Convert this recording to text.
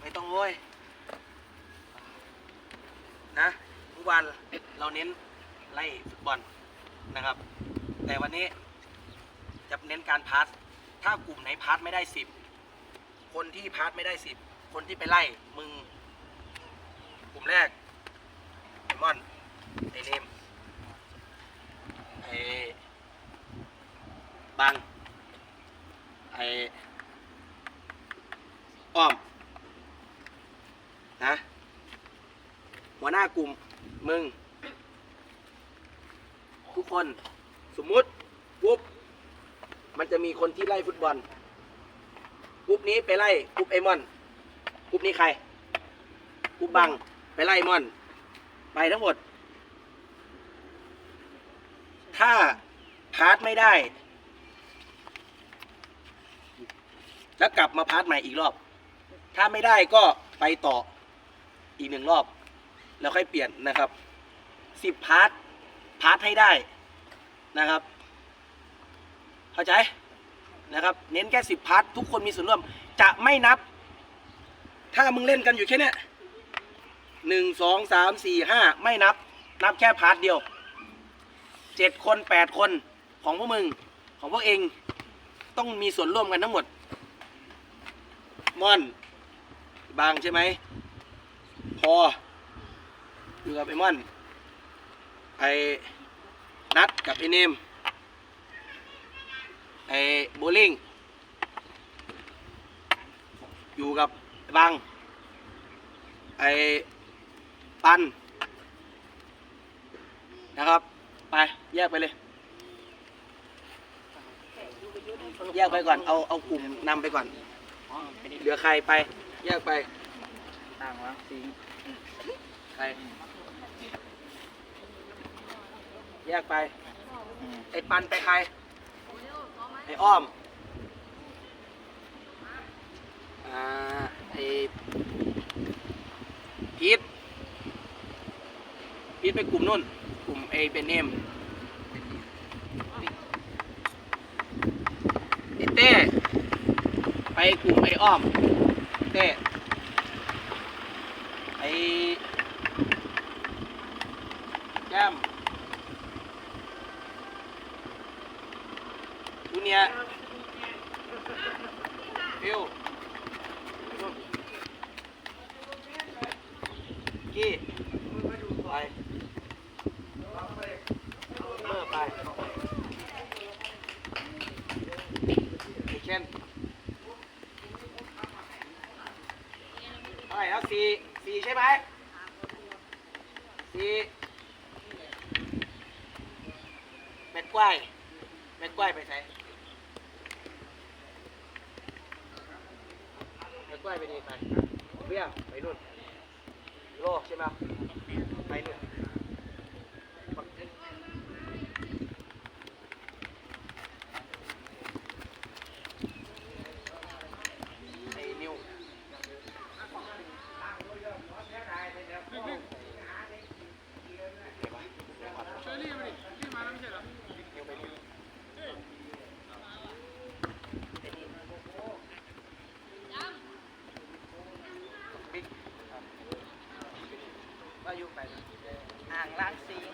ไม่ต้องโวยนะทุกวันเราเน้นไล่ฟุตบอลนะครับ แต่วันนี้จะเน้นการพาสถ้ากลุ่มไหนพาสไม่ได้สิบคนที่พาสไม่ได้สิบคนที่ไปไล่มึง กลุ่มแรกไอมอนไอเนมไอ บังไออ้อมนะหัวหน้ากลุ่มมึง ทุกคนสมมุติปุ๊บมันจะมีคนที่ไล่ฟุตบอลปุ๊บนี้ไปไล่ปุ๊บไอมอนปุ๊บนี้ใครปุ๊บบังไปไล่มอน ไปทั้งหมด ถ้าพาร์ทไม่ได้ แล้วกลับมาพาร์ทใหม่อีกรอบ ถ้าไม่ได้ก็ไปต่ออีกหนึ่งรอบ แล้วค่อยเปลี่ยนนะครับสิบพาร์ทพาร์ทให้ได้นะครับ เข้าใจนะครับ เน้นแค่สิบพาร์ททุกคนมีส่วนร่วม จะไม่นับ ถ้ามึงเล่นกันอยู่แค่นี้หนึ่งสองสามสี่ห้าไม่นับ นับแค่พาร์ทเดียวเจ็ดคนแปดคนของพวกมึง ของพวกเองต้องมีส่วนร่วมกันทั้งหมด ม่อน บางใช่ไหม พอ อยู่กับไอ้ม่อน ไอ้นัดกับไอ้เนม ไอ้โบลิ่ง อยู่กับไอบาง ไอ้ปัน นะครับ ไป แยกไปเลยแยกไปก่อน เอา เอากลุ่มนำไปก่อน เหลือใครไป แยกไป ต่างแล้วสิงใคร แยกไป ไอ้ปันไปใคร ไอ้อ้อม อ่า ไอ้พีทพีทไปกลุ่มนู่น กลุ่มไอ้เป็นเนมไอ้เต้ ไปกลุ่มไอ้อ้อมเต้ไอ้แก้มจูเนี่ยฟิวกี้ไป สี่สี่ใช่ไหมสี่เม็ดกล้วยเม็ดกล้วยไปใส่เม็ดกล้วยไปดีไปเบี้ยไปนู่นโลใช่ไหมไปนู่น อยู่ไปอ่างล้างซิง